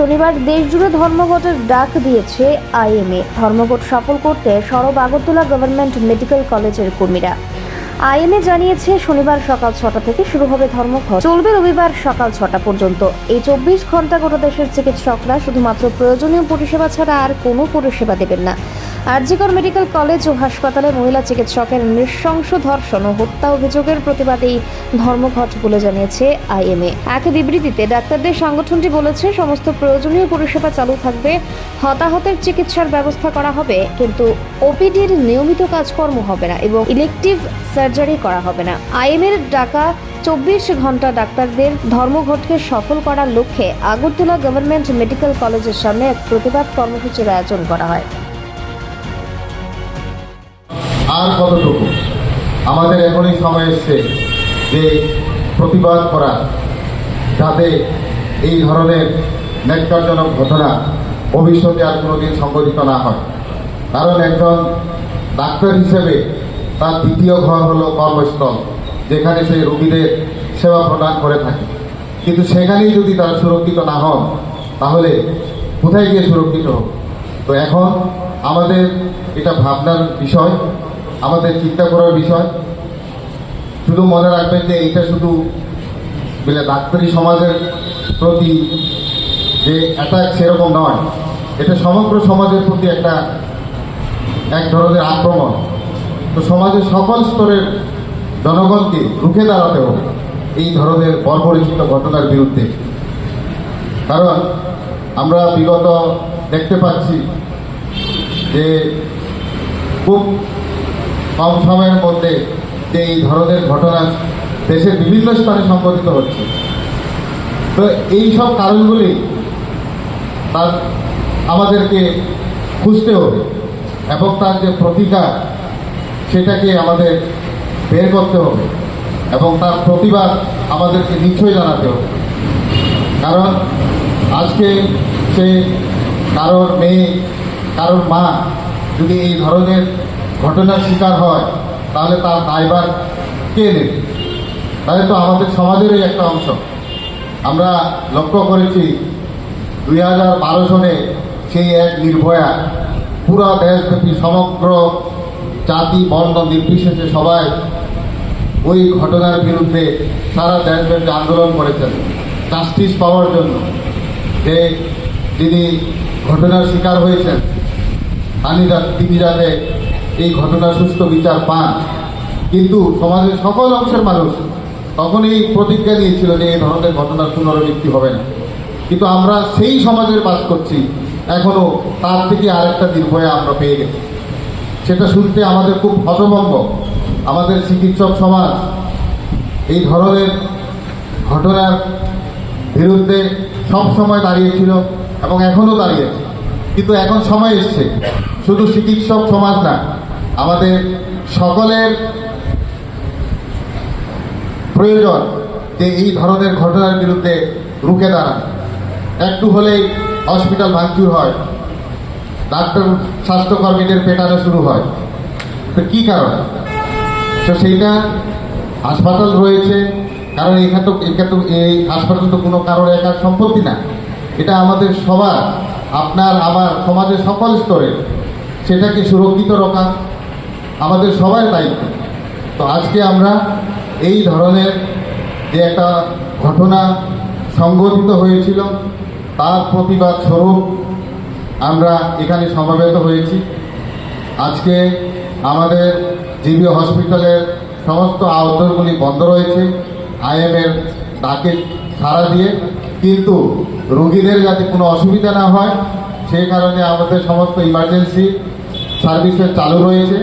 শনিবার দেশজুড়ে ধর্মঘটের ডাক দিয়েছে আইএমএ। ধর্মঘট সফল করতে সরব আগরতলা গভর্নমেন্ট মেডিকেল কলেজের কর্মীরা। আইএমএ জানিয়েছে, শনিবার সকাল ছটা থেকে শুরু হবে ধর্মঘট। চলবে রবিবার সকাল ছটা পর্যন্ত। এই চব্বিশ ঘণ্টা গোটা দেশের চিকিৎসকরা শুধুমাত্র প্রয়োজনীয় পরিষেবা ছাড়া আর কোনো পরিষেবা দেবেন না। আরজিকর মেডিকেল কলেজ ও হাসপাতালে মহিলা চিকিৎসকের নৃশংস ধর্ষণ ও হত্যা অভিযোগের প্রতিবাদে এই ধর্মঘট বলে জানিয়েছে আইএমএ। এক বিবৃতিতে ডাক্তারদের সংগঠনটি বলেছে, সমস্ত প্রয়োজনীয় পরিষেবা চালু থাকবে, হতাহতের চিকিৎসার ব্যবস্থা করা হবে, কিন্তু ওপিডির নিয়মিত কাজকর্ম হবে না এবং ইলেকটিভ সার্জারি করা হবে না। আইএমএর ডাকা চব্বিশ ঘণ্টা ডাক্তারদের ধর্মঘটকে সফল করার লক্ষ্যে আগরতলা গভর্নমেন্ট মেডিকেল কলেজের সামনে এক প্রতিবাদ কর্মসূচির আয়োজন করা হয়। আর কতটুকু? আমাদের এখনই সময় এসছে যে প্রতিবাদ করা, যাতে এই ধরনের ন্যাক্কারজনক ঘটনা ভবিষ্যতে আর কোনোদিন সংঘটিত না হয়। কারণ একজন ডাক্তার হিসেবে তার দ্বিতীয় ঘর হলো কর্মস্থল, যেখানে সে রোগীদের সেবা প্রদান করে থাকে। কিন্তু সেখানেই যদি তারা সুরক্ষিত না হন, তাহলে কোথায় গিয়ে সুরক্ষিত হবে? তো এখন আমাদের এটা ভাবনার বিষয় আমাদের চিন্তা করার বিষয়। শুধু মনে রাখবেন যে এটা শুধু বলে ডাক্তারি সমাজের প্রতি যে অ্যাটাক সেরকম নয়, এটা সমগ্র সমাজের প্রতি একটা এক ধরনের আক্রমণ। তো সমাজের সকল স্তরের জনগণকে রুখে দাঁড়াতে হবে এই ধরনের বর্বরিচিত ঘটনার বিরুদ্ধে। কারণ আমরা বিগত দেখতে পাচ্ছি যে খুব কম সময়ের মধ্যে যে এই ধরনের ঘটনা দেশের বিভিন্ন স্থানে সংঘটিত হচ্ছে। তো এই সব কারণগুলি তার আমাদেরকে খুঁজতে হবে এবং তার যে প্রতিকার সেটাকে আমাদের বের করতে হবে এবং তার প্রতিবাদ আমাদেরকে নিশ্চয় জানাতে হবে। কারণ আজকে সে কারোর মেয়ে, কারোর মা যদি এই ধরনের ঘটনার শিকার হয়, তাহলে তার দায়ভার কে নেবে? তাহলে তো আমাদের সমাজেরই একটা অংশ। আমরা লক্ষ্য করেছি, দুই হাজার বারো সনে সেই এক নির্ভয়া পুরো দেশব্যাপী সমগ্র জাতি, বর্ণ, নির্বিশেষে সবাই ওই ঘটনার বিরুদ্ধে সারা দেশব্যাপী আন্দোলন করেছেন জাস্টিস পাওয়ার জন্য। যে যিনি ঘটনার শিকার হয়েছেন, তিনি তিনি যাতে এই ঘটনা সুস্থ বিচার পান। কিন্তু সমাজের সকল অংশের মানুষ তখন এই প্রতিজ্ঞা নিয়েছিল যে এই ধরনের ঘটনার পুনরাবৃত্তি হবে না। কিন্তু আমরা সেই সমাজের বাস করছি, এখনও তার থেকে আরেকটা নির্ভয়া আমরা পেয়ে গেছি। সেটা শুনতে আমাদের খুব হতভম্ব। আমাদের চিকিৎসক সমাজ এই ধরনের ঘটনার বিরুদ্ধে সব সময় দাঁড়িয়েছিল এবং এখনও দাঁড়িয়েছে। কিন্তু এখন সময় এসছে। শুধু চিকিৎসক সমাজ না আমাদের সকলের প্রয়োজন যে এই ধরনের ঘটনার বিরুদ্ধে রুখে দাঁড়ান। একটু হলেই হসপিটাল ভাঙচুর হয়। ডাক্তার, স্বাস্থ্যকর্মীদের পেটানো শুরু হয়। তো কী কারণ? তো সেইটা হাসপাতাল রয়েছে, কারণ এখানে তো এখানে তো এই হাসপাতাল তো কোনো কারোর একার সম্পত্তি না। এটা আমাদের সবার, আপনার, আমার, সমাজের সকল স্তরে সেটাকে সুরক্ষিত রাখা আমাদের সবার দায়িত্ব তো আজকে আমরা এই ধরনের যে একটা ঘটনা সংঘটিত হয়েছিল, তার প্রতিবাদ স্বরূপ আমরা এখানে সমাবেত হয়েছি। আজকে আমাদের জিবি হসপিটালের সমস্ত আউটডোরগুলি বন্ধ রয়েছে আইএমের ডাকে সাড়া দিয়ে। কিন্তু রোগীদের যাতে কোনো অসুবিধা না হয় সেই কারণে আমাদের সমস্ত ইমার্জেন্সি সার্ভিসেস চালু রয়েছে।